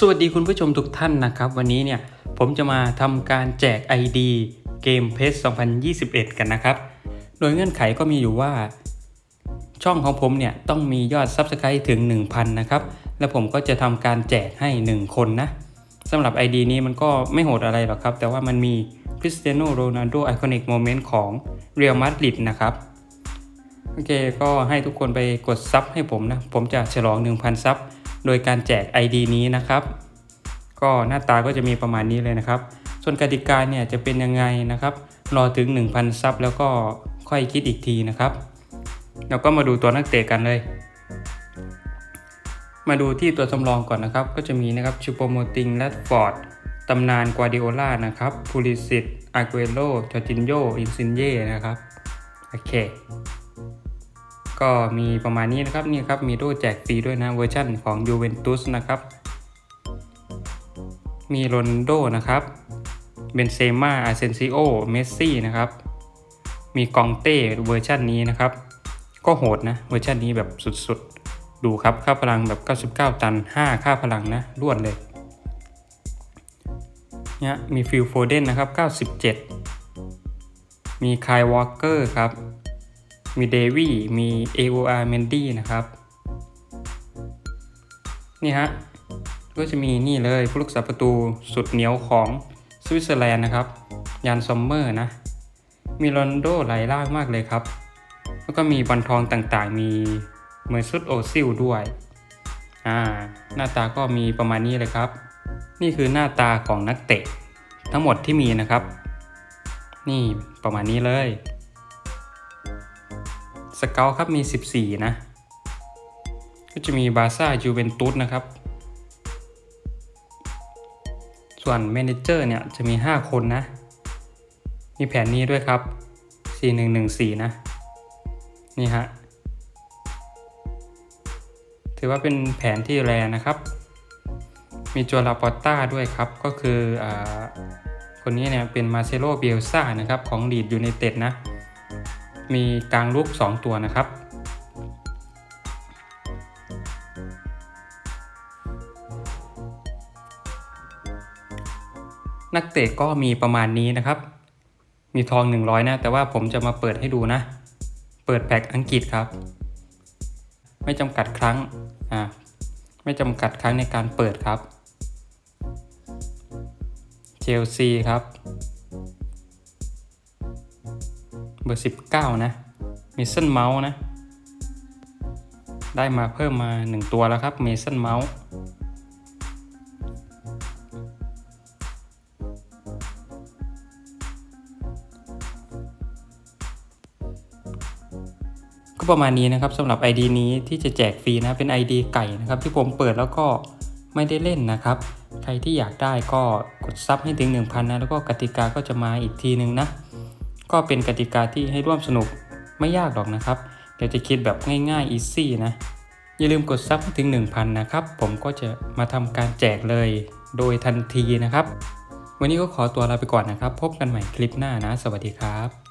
สวัสดีคุณผู้ชมทุกท่านนะครับ วันนี้เนี่ยผมจะมาทำการแจก ID เกมเพส2021 กันนะครับ โดยเงื่อนไขก็มีอยู่ว่า ช่องของผมเนี่ยต้องมียอด Subscribe ถึง 1,000 นะครับ และผมก็จะทำการแจกให้ 1 คนนะสำหรับ ID นี้มันก็ไม่โหดอะไรหรอกครับ แต่ว่ามันมีคริสเตียโนโรนัลโดไอคอนิกโมเมนต์ของเรียลมาดริดนะครับโอเคก็ให้ทุกคนไปกดซับให้ผมนะ ผมจะฉลอง 1,000 ซับ โดยการแจก ID นี้นะครับ ก็หน้าตาก็จะมีประมาณนี้เลยนะครับ ส่วนกติกาเนี่ยจะเป็นยังไงนะครับ รอถึง 1,000 ซับแล้วก็ค่อยคิดอีกทีนะครับแล้วก็มาดูตัวนักเตะกันเลย มาดูที่ตัวสำรองก่อนนะครับ ก็จะมีนะครับชูโปโมติงแรดฟอร์ดตำนานกวาดิโอล่านะครับพูลิสิตอาเกโรจอร์จินโยอินซินเย่นะครับ โอเค ก็มีประมาณนี้นะครับนี่ครับมีโดแจกฟรีด้วยนะเวอร์ชั่นของยูเวนตุสนะครับ มีโรนโดนะครับเบนเซม่าอาเซนซิโอเมสซี่นะครับ มีกองเต้เวอร์ชันนี้นะครับ ก็โหดนะเวอร์ชันนี้แบบสุดๆ ดูครับค่าพลังแบบ 99 ตัน 5 ค่าพลังนะรวดเลยเนี่ยมีฟิลโฟเดนนะครับ 97 มีคายวอลเกอร์ครับ มีเดวี่มี AOR Mendy นะครับ นี่ฮะ ก็จะมีนี่เลยผู้รักษาประตูสุดเหนียวของสวิตเซอร์แลนด์นะครับ ยานซอมเมอร์นะ มีโรนโดไหลายล่ามากเลยครับ แล้วก็มีบอลทองต่างๆ มีเมอร์ซุดโอซิลด้วย อ่า หน้าตาก็มีประมาณนี้เลยครับ นี่คือหน้าตาของนักเตะ ทั้งหมดที่มีนะครับ นี่ประมาณนี้เลย สเกลครับมี 14 นะ ก็จะมีบาซ่ายูเวนตุสนะครับ ส่วนเมเนเจอร์เนี่ยจะมี 5 คนนะ มีแผนนี้ด้วยครับ 4114 นะ นี่ฮะ ถือว่าเป็นแผนที่แรนะครับ มีจัวลาปอตต้าด้วยครับ ก็คืออคนนี้เนี่ยเป็นมาเซโลเบลซ่านะครับ ของลีดยูไนเต็ดนะ มีกลางลูก 2 ตัวนะครับ นักเตะก็มีประมาณนี้นะครับ มีทอง 100 นะ แต่ว่าผมจะมาเปิดให้ดูนะ เปิดแพ็กอังกฤษครับ ไม่จำกัดครั้ง อ่า ไม่จำกัดครั้งในการเปิดครับ เชลซีครับ เบอร์ 19 นะมีเส้นเมาส์นะ ได้มาเพิ่มมา 1 ตัวแล้วครับเมสันเมาส์ก็ประมาณนี้นะครับสำหรับ ID นี้ที่จะแจกฟรีนะเป็น ID ไก่นะครับที่ผมเปิดแล้วก็ไม่ได้เล่นนะครับ ใครที่อยากได้ก็กดซับให้ถึง 1,000นะแล้วก็กติกาก็จะมาอีกทีนึงนะ ก็เป็นกติกาที่ให้ร่วมสนุกไม่ยากหรอกนะครับ เดี๋ยวจะคิดแบบง่ายๆ easy นะ อย่าลืมกดซับให้ถึง 1,000 นะครับ ผมก็จะมาทำการแจกเลยโดยทันทีนะครับ วันนี้ก็ขอตัวลาไปก่อนนะครับ พบกันใหม่คลิปหน้านะ สวัสดีครับ